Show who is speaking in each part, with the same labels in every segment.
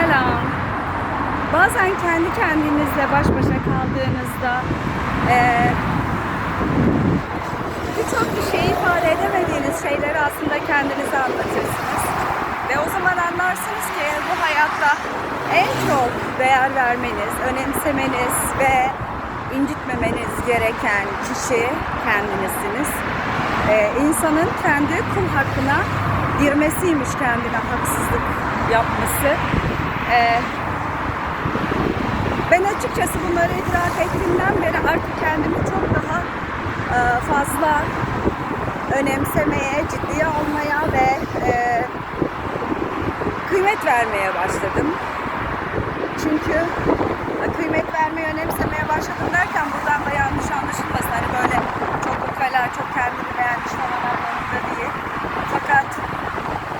Speaker 1: Selam. Bazen kendi kendinizle baş başa kaldığınızda eee birçok bir şey ifade edemediğiniz şeyleri aslında kendinize anlatırsınız. Ve o zaman anlarsınız ki bu hayatta en çok değer vermeniz, önemsemeniz ve incitmemeniz gereken kişi kendinizsiniz. Ee, insanın kendi kul hakkına girmesiymiş kendine haksızlık yapması. Ee, ben açıkçası bunları idrak ettiğimden beri artık kendimi çok daha e, fazla önemsemeye, ciddiye almaya ve e, kıymet vermeye başladım. Çünkü e, kıymet vermeye, önemsemeye başladım derken buradan da yanlış anlaşılmasın. Hani böyle çok ukala, çok kendini beğenmiş falan anlamında değil. Fakat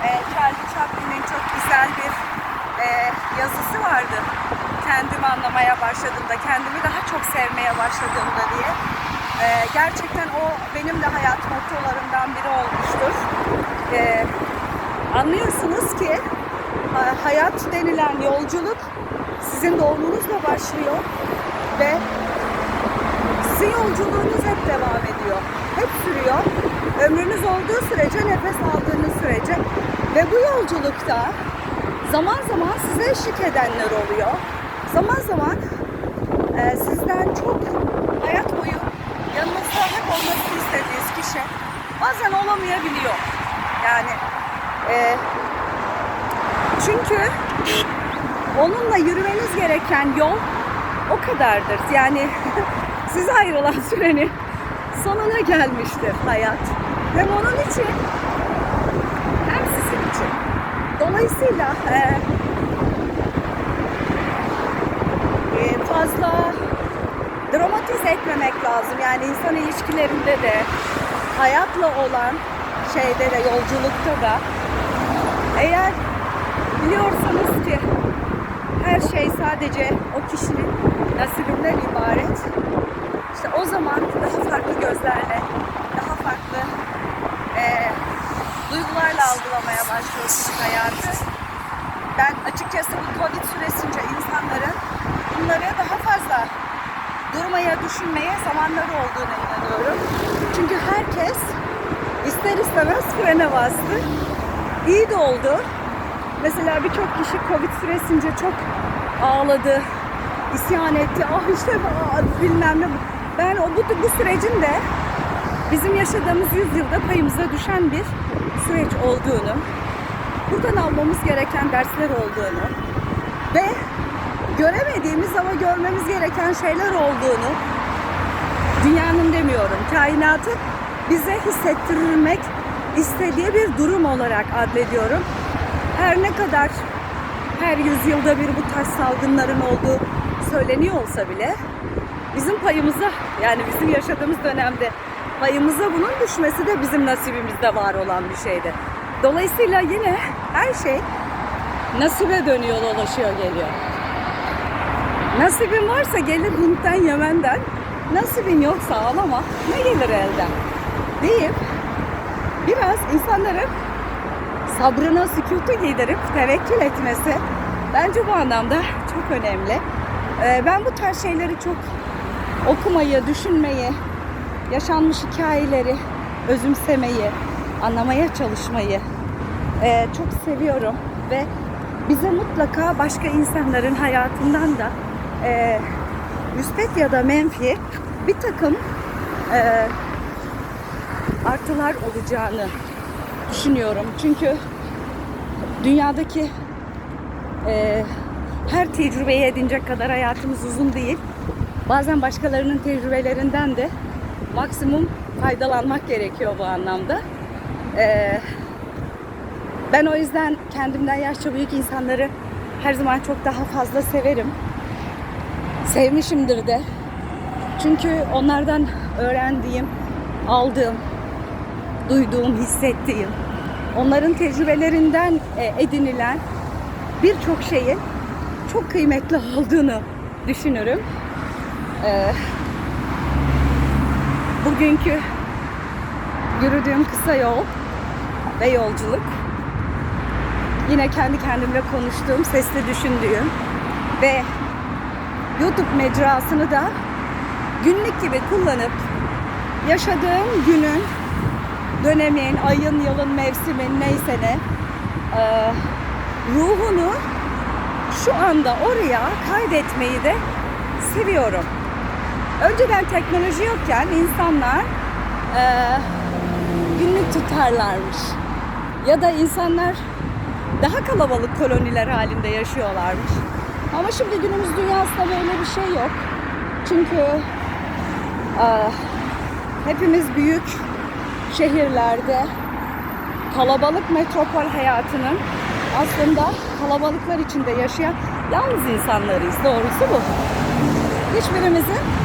Speaker 1: e, Charlie Chaplin'in çok güzel bir vardı. Kendimi anlamaya başladığımda, kendimi daha çok sevmeye başladığımda diye. E, gerçekten o benim de hayat mottolarımdan biri olmuştur. E, anlıyorsunuz ki ha- hayat denilen yolculuk sizin doğumunuzla başlıyor ve sizin yolculuğunuz hep devam ediyor. Hep sürüyor. Ömrünüz olduğu sürece, nefes aldığınız sürece ve bu yolculukta zaman zaman size eşlik edenler oluyor. Zaman zaman e, sizden çok hayat boyu yanınızda hep olmasını istediğiniz kişi bazen olamayabiliyor. Yani e, çünkü onunla yürümeniz gereken yol o kadardır. Yani size ayrılan sürenin sonuna gelmiştir hayat. Hem onun için. Dolayısıyla e, e, fazla dramatize etmemek lazım. Yani insan ilişkilerinde de hayatla olan şeyde de yolculukta da eğer biliyorsanız ki her şey sadece o kişinin nasibinden ibaret. İşte o zaman daha farklı gözlerle, daha farklı eee, duygularla algılamaya başlıyorsunuz hayatı. Ben açıkçası bu Covid süresince insanların bunları daha fazla durmaya, düşünmeye zamanları olduğuna inanıyorum. Çünkü herkes ister istemez frene bastı. İyi de oldu. Mesela birçok kişi Covid süresince çok ağladı, isyan etti. Ah işte aa, bilmem ne. Ben o bu, bu sürecin de bizim yaşadığımız yüzyılda payımıza düşen bir süreç olduğunu, buradan almamız gereken dersler olduğunu ve göremediğimiz ama görmemiz gereken şeyler olduğunu dünyanın demiyorum, kainatı bize hissettirilmek istediği bir durum olarak adlediyorum. Her ne kadar her yüzyılda bir bu tarz salgınların olduğu söyleniyor olsa bile bizim payımıza yani bizim yaşadığımız dönemde payımıza bunun düşmesi de bizim nasibimizde var olan bir şeydi. Dolayısıyla yine her şey nasibe dönüyor dolaşıyor geliyor. Nasibin varsa gelir Hint'ten Yemen'den. Nasibin yoksa ağlama ne gelir elden deyip biraz insanların sabrına sükutu giydirip tevekkül etmesi bence bu anlamda çok önemli. Ee, ben bu tarz şeyleri çok okumayı, düşünmeyi, yaşanmış hikayeleri özümsemeyi, anlamaya çalışmayı e, çok seviyorum ve bize mutlaka başka insanların hayatından da e, müspet ya da menfi bir takım e, artılar olacağını düşünüyorum. Çünkü dünyadaki e, her tecrübeyi edinecek kadar hayatımız uzun değil. Bazen başkalarının tecrübelerinden de maksimum faydalanmak gerekiyor bu anlamda. E, ben o yüzden kendimden yaşça büyük insanları her zaman çok daha fazla severim. Sevmişimdir de. Çünkü onlardan öğrendiğim, aldığım, duyduğum, hissettiğim, onların tecrübelerinden e, edinilen birçok şeyin çok kıymetli olduğunu düşünürüm. Ee, bugünkü yürüdüğüm kısa yol ve yolculuk yine kendi kendimle konuştuğum, sesli düşündüğüm ve YouTube mecrasını da günlük gibi kullanıp yaşadığım günün, dönemin, ayın, yılın, mevsimin neyse ne e, ruhunu şu anda oraya kaydetmeyi de seviyorum. Önceden teknoloji yokken insanlar e, günlük tutarlarmış. Ya da insanlar daha kalabalık koloniler halinde yaşıyorlarmış. Ama şimdi günümüz dünyasında böyle bir şey yok. Çünkü e, hepimiz büyük şehirlerde kalabalık metropol hayatının aslında kalabalıklar içinde yaşayan yalnız insanlarıyız. Doğrusu bu. Hiçbirimizin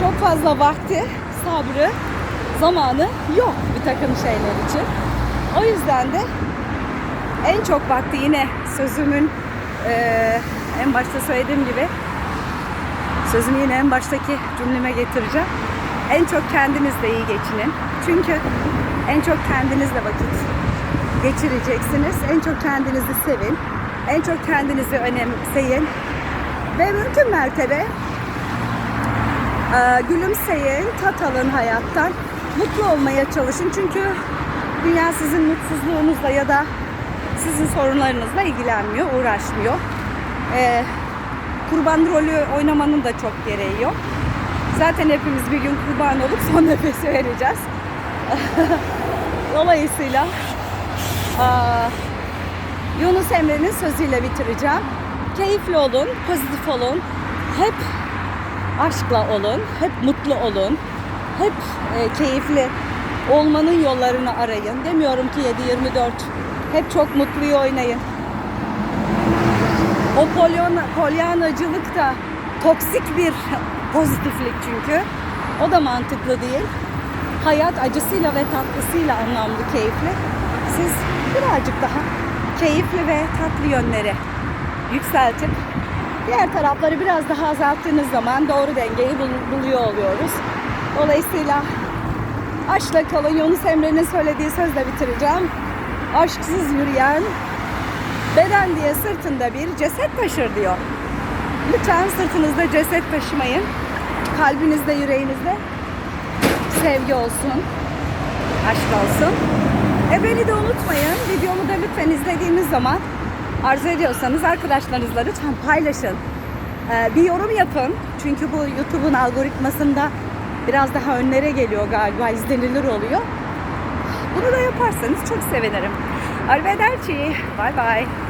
Speaker 1: çok fazla vakti, sabrı, zamanı yok bir takım şeyler için. O yüzden de en çok vakti yine sözümün eee, en başta söylediğim gibi sözümü yine en baştaki cümleme getireceğim. En çok kendinizle iyi geçinin. Çünkü en çok kendinizle vakit geçireceksiniz. En çok kendinizi sevin. En çok kendinizi önemseyin. Ve mümkün mertebe gülümseyin, tat alın hayattan. Mutlu olmaya çalışın. Çünkü dünya sizin mutsuzluğunuzla ya da sizin sorunlarınızla ilgilenmiyor, uğraşmıyor. Ee, kurban rolü oynamanın da çok gereği yok. Zaten hepimiz bir gün kurban olup son nefesi vereceğiz. Dolayısıyla aa, Yunus Emre'nin sözüyle bitireceğim. Keyifli olun, pozitif olun. Hep aşkla olun, hep mutlu olun, hep e, keyifli olmanın yollarını arayın. Demiyorum ki 7-24 hep çok mutluyu oynayın. O polyon, polyanacılık da toksik bir pozitiflik çünkü. O da mantıklı değil. Hayat acısıyla ve tatlısıyla anlamlı, keyifli. Siz birazcık daha keyifli ve tatlı yönleri yükseltip diğer tarafları biraz daha azalttığınız zaman doğru dengeyi bul- buluyor oluyoruz. Dolayısıyla aşkla kalın Yunus Emre'nin söylediği sözle bitireceğim. Aşksız yürüyen beden diye sırtında bir ceset taşır diyor. Lütfen sırtınızda ceset taşımayın. Kalbinizde, yüreğinizde sevgi olsun, aşk olsun. E beni de unutmayın. Videomu da lütfen izlediğiniz zaman arzu ediyorsanız arkadaşlarınızla lütfen paylaşın. Ee, bir yorum yapın. Çünkü bu YouTube'un algoritmasında biraz daha önlere geliyor galiba, izlenilir oluyor. Bunu da yaparsanız çok sevinirim. Arrivederci. Bye bye.